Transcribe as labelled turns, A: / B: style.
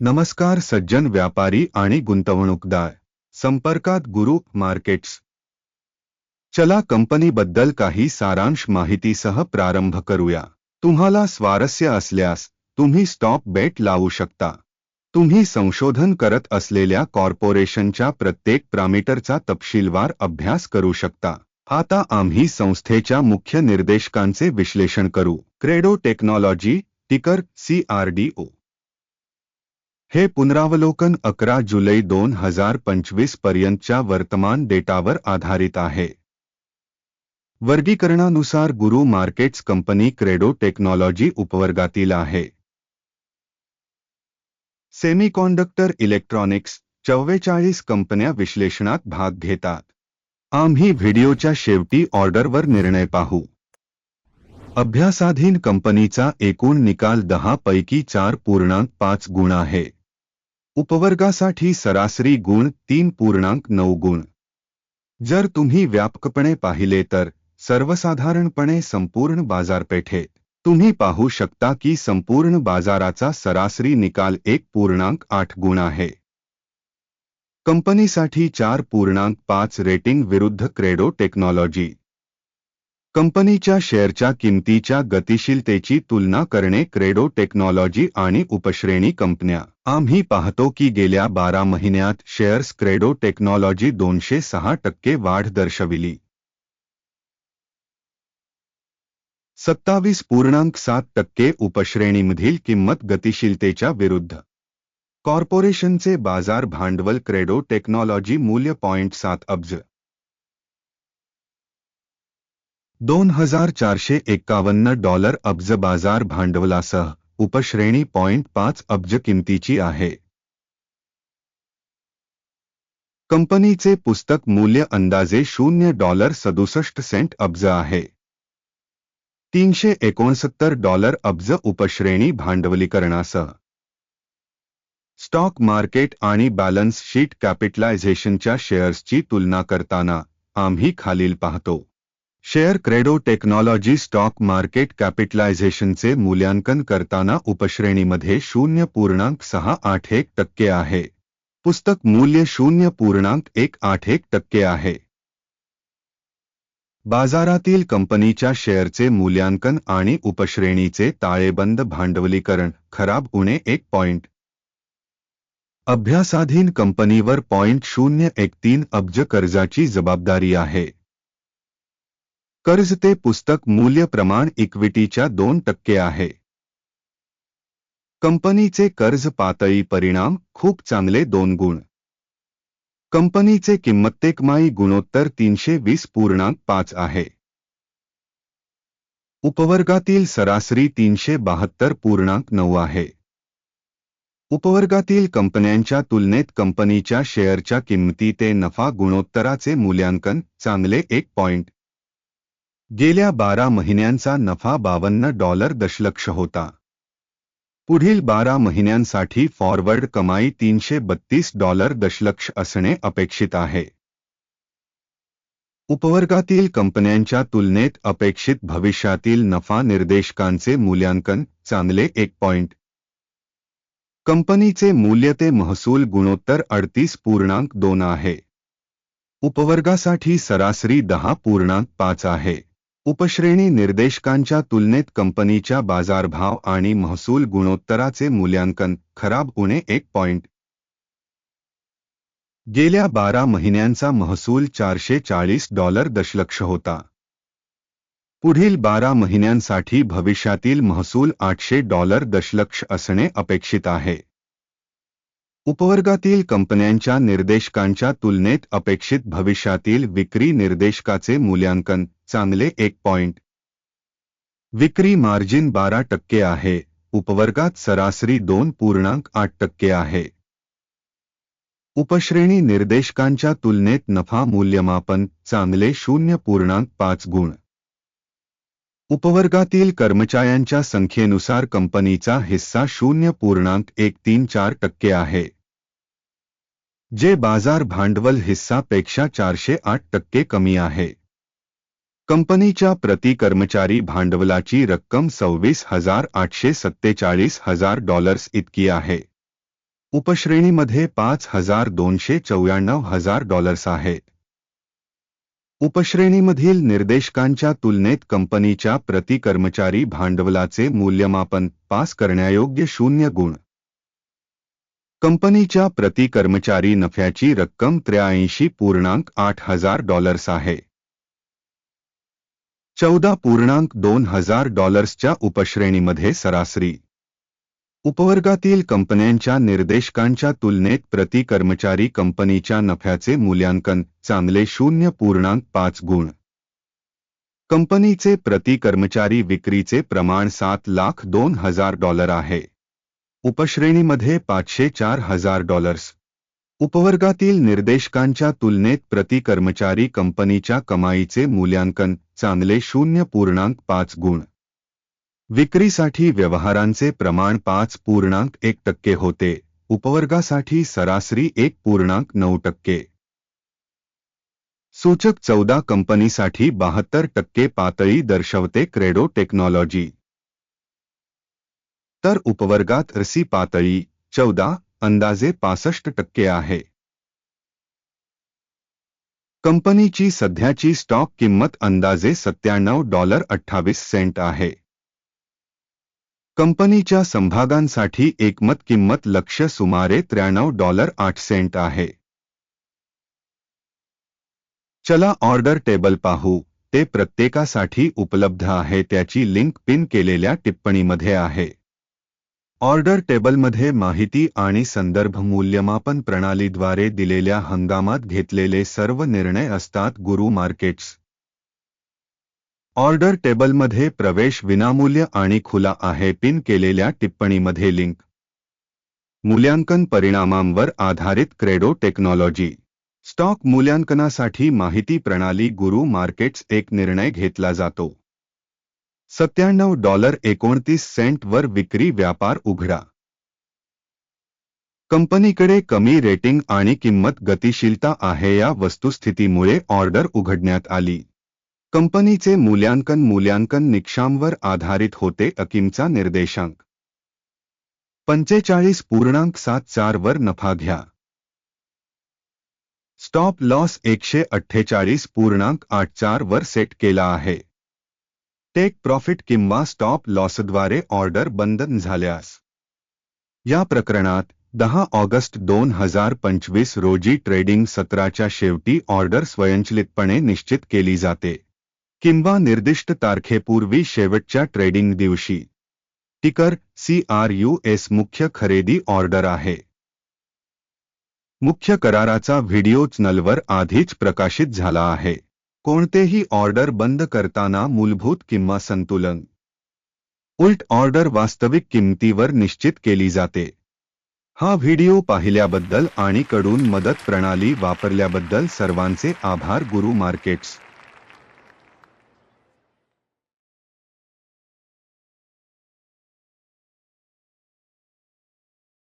A: नमस्कार सज्जन व्यापारी आणि गुंतवणूकदार. संपर्कात गुरु मार्केट्स. चला कंपनीबद्दल काही सारांश माहितीसह प्रारंभ करूया. तुम्हाला स्वारस्य असल्यास तुम्ही स्टॉक बेट लावू शकता. तुम्ही संशोधन करत असलेल्या कॉर्पोरेशनच्या प्रत्येक प्रामीटरचा तपशीलवार अभ्यास करू शकता. आता आम्ही संस्थेच्या मुख्य निर्देशकांचे विश्लेषण करू. क्रेडो टेक्नॉलॉजी टिकर सीआरडीओ हे पुनरावलोकन अकरा जुलै दोन हजार पंचवीस पर्यंतच्या वर्तमान डेटावर आधारित आहे. वर्गीकरणानुसार गुरु मार्केट्स कंपनी क्रेडो टेक्नॉलॉजी उपवर्गातील आहे. सेमीकॉन्डक्टर इलेक्ट्रॉनिक्स चव्वेचाळीस कंपन्या विश्लेषणात भाग घेतात. आम्ही व्हिडिओच्या शेवटी ऑर्डरवर निर्णय पाहू. अभ्यासाधीन कंपनीचा एकूण निकाल दहा पैकी चार पूर्णांक पाच गुण आहे. उपवर्गासाठी सरासरी गुण तीन पूर्णांक नऊ गुण. जर तुम्ही व्यापकपणे पाहिले तर सर्वसाधारणपणे संपूर्ण बाजारपेठेत तुम्ही पाहू शकता की संपूर्ण बाजाराचा सरासरी निकाल एक पूर्णांक आठ गुण आहे. कंपनीसाठी चार पूर्णांक पाच रेटिंग विरुद्ध क्रेडो टेक्नॉलॉजी. कंपनीच्या शेअरच्या किंमतीच्या गतिशीलतेची तुलना करणे क्रेडो टेक्नॉलॉजी आणि उपश्रेणी कंपन्या. आम्ही पाहतो की गेल्या बारा महिन्यात शेअर्स क्रेडो टेक्नॉलॉजी दोनशे सहा टक्के वाढ दर्शविली. सत्तावीस पूर्णांक सात टक्के उपश्रेणीमधील किंमत गतिशीलतेच्या विरुद्ध. कॉर्पोरेशनचे बाजार भांडवल क्रेडो टेक्नॉलॉजी मूल्य पॉइंट सात अब्ज. दोन हजार चारशे एक्कावन्न डॉलर अब्ज बाजार भांडवलासह उपश्रेणी पॉइंट पाच अब्ज किमतीची आहे. कंपनीचे पुस्तक मूल्य अंदाजे शून्य डॉलर सदुसष्ट सेंट अब्ज आहे. तीनशे एकोणसत्तर डॉलर अब्ज उपश्रेणी भांडवलीकरणासह. स्टॉक मार्केट आणि बॅलन्स शीट कॅपिटलायझेशनच्या शेअर्सची तुलना करताना आम्ही खालील पाहतो. Share Credo technology stock market कॅपिटलायझेशनचे मूल्यांकन करताना उपश्रेणीमध्ये शून्य पूर्णांक सहा आठ एक टक्के आहे. पुस्तक मूल्य शून्य पूर्णांक एक आठ एक टक्के आहे. बाजारातील कंपनीच्या शेअरचे मूल्यांकन आणि उपश्रेणीचे ताळेबंद भांडवलीकरण खराब उणे एक पॉइंट. अभ्यासाधीन कंपनीवर पॉइंट शून्य एक तीन अब्ज कर्जाची जबाबदारी आहे. कर्ज ते पुस्तक मूल्य प्रमाण इक्विटीच्या दोन टक्के आहे. कंपनीचे कर्ज पातळी परिणाम खूप चांगले दोन गुण. कंपनीचे किंमत्तेकमाई गुणोत्तर तीनशे वीस पूर्णांक पाच आहे. उपवर्गातील सरासरी तीनशे बहात्तर पूर्णांक नऊ आहे. उपवर्गातील कंपन्यांच्या तुलनेत कंपनीच्या शेअरच्या किंमती ते नफा गुणोत्तराचे मूल्यांकन चांगले एक पॉइंट. गेल्या बारा महिन्यांचा नफा बावन्न डॉलर दशलक्ष होता. पुढील बारा महिन्यांसाठी फॉरवर्ड कमाई तीनशे बत्तीस डॉलर दशलक्ष असणे अपेक्षित आहे. उपवर्गातील कंपन्यांच्या तुलनेत अपेक्षित भविष्यातील नफा निर्देशकांचे मूल्यांकन चांगले एक पॉइंट. कंपनीचे मूल्य ते महसूल गुणोत्तर अडतीस पूर्णांक दोन आहे. उपवर्गासाठी सरासरी दहा पूर्णांक पाच आहे. उपश्रेणी निर्देशकांच्या तुलनेत कंपनीच्या बाजारभाव आणि महसूल गुणोत्तराचे मूल्यांकन खराब उणे एक पॉइंट. गेल्या बारा महिन्यांचा महसूल चारशे चाळीस डॉलर दशलक्ष होता. पुढील बारा महिन्यांसाठी भविष्यातील महसूल आठशे डॉलर दशलक्ष असणे अपेक्षित आहे. उपवर्गातील कंपन्यांच्या निर्देशकांच्या तुलनेत अपेक्षित भविष्यातील विक्री निर्देशकाचे मूल्यांकन चांगले एक पॉइंट विक्री मार्जिन बारा टक्के आहे. उपवर्गात सरासरी दोन पूर्णांक आठ टक्के आहे. उपश्रेणी निर्देशकांच्या तुलनेत नफा मूल्यमापन चांगले शून्य पूर्णांक पाच गुण. उपवर्गातील कर्मचाऱ्यांच्या संख्येनुसार कंपनीचा हिस्सा शून्य पूर्णांक एक तीन चार टक्के आहे. जे बाज़ार भांडवल हिस्सापेक्षा चारशे आठ टक्के कमी आहे. कंपनीच्या प्रति कर्मचारी भांडवलाची रक्कम सव्वीस हज़ार आठशे सत्तेचाळीस हज़ार डॉलर्स इतकी आहे. उपश्रेणीमध्ये पाच हज़ार दोनशे चौऱ्याण्णव हज़ार डॉलर्स आहे. उपश्रेणीमधील निर्देशकांच्या तुलनेत कंपनीच्या प्रति कर्मचारी भांडवलाचे मूल्यमापन पास करण्यायोग्य शून्य गुण. कंपनीच्या प्रति कर्मचारी नफ्याची रक्कम त्र्याऐंशी पूर्णांक आठ हज़ार डॉलर्स आहे. चौदा पूर्णांक दोन हजार डॉलर्सच्या उपश्रेणीमध्ये सरासरी. उपवर्गातील कंपन्यांच्या निर्देशकांच्या तुलनेत प्रति कर्मचारी कंपनीच्या नफ्याचे मूल्यांकन चांगले शून्य पूर्णांक पाच गुण. कंपनीचे प्रति कर्मचारी विक्रीचे प्रमाण सात लाख दोन हजार डॉलर आहे. उपश्रेणीमध्ये पाचशे चार हजार डॉलर्स. उपवर्गातील निर्देशकांच्या तुलनेत प्रति कर्मचारी कंपनीच्या कमाईचे मूल्यांकन चांगले शून्य पूर्णांक पाच गुण. विक्रीसाठी व्यवहारांचे प्रमाण पाच पूर्णांक एक टक्के होते. उपवर्गासाठी सरासरी एक पूर्णांक नऊ टक्के. सूचक चौदा कंपनीसाठी बहात्तर टक्के पातळी दर्शवते क्रेडो टेक्नॉलॉजी. तर उपवर्गात रसी पातळी चौदा अंदाजे पासष्ट टक्के आहे. कंपनीची सध्याची स्टॉक किंमत अंदाजे सत्त्याण्णव डॉलर अठ्ठावीस सेंट आहे. कंपनीच्या संभागांसाठी एकमत किंमत लक्ष सुमारे त्र्याण्णव डॉलर आठ सेंट आहे. चला ऑर्डर टेबल पाहू ते प्रत्येकासाठी उपलब्ध आहे त्याची लिंक पिन केलेल्या टिप्पणीमध्ये आहे. ऑर्डर टेबलमध्ये माहिती आणि संदर्भ मूल्यमापन प्रणालीद्वारे दिलेल्या हंगामात घेतलेले सर्व निर्णय असतात गुरु मार्केट्स. ऑर्डर टेबलमध्ये प्रवेश विनामूल्य आणि खुला आहे पिन केलेल्या टिप्पणीमध्ये लिंक. मूल्यांकन परिणामांवर आधारित क्रेडो टेक्नॉलॉजी. स्टॉक मूल्यांकनासाठी माहिती प्रणाली गुरु मार्केट्स एक निर्णय घेतला जातो. सत्त्याण्णव डॉलर एकोणतीस सेंटवर विक्री व्यापार उघडा. कंपनीकडे कमी रेटिंग आणि किंमत गतिशीलता आहे या वस्तुस्थितीमुळे ऑर्डर उघडण्यात आली. कंपनीचे मूल्यांकन मूल्यांकन निकषांवर आधारित होते, अकिमचा निर्देशांक. पंचेचाळीस पूर्णांक सात चार वर नफा घ्या. स्टॉप लॉस एकशे अठ्ठेचाळीस पूर्णांक आठ चार वर सेट केला आहे. टेक प्रॉफिट किंवा स्टॉप लॉसद्वारे ऑर्डर बंद झाल्यास. या प्रकरणात दहा ऑगस्ट दोन हजार पंचवीस रोजी ट्रेडिंग सत्राच्या शेवटी ऑर्डर स्वयंचलितपणे निश्चित केली जाते. किंवा निर्दिष्ट तारखेपूर्वी शेवटच्या ट्रेडिंग दिवशी. टिकर सी आर यू एस मुख्य खरेदी ऑर्डर आहे. मुख्य कराराचा व्हिडिओ चॅनलवर आधीच प्रकाशित झाला आहे. कोणतेही ऑर्डर बंद करताना मूलभूत किंवा संतुलन. उलट ऑर्डर वास्तविक किंमतीवर निश्चित केली जाते. हा व्हिडिओ पाहिल्याबद्दल आणि कडून मदत प्रणाली वापरल्याबद्दल सर्वांचे आभार गुरु मार्केट्स.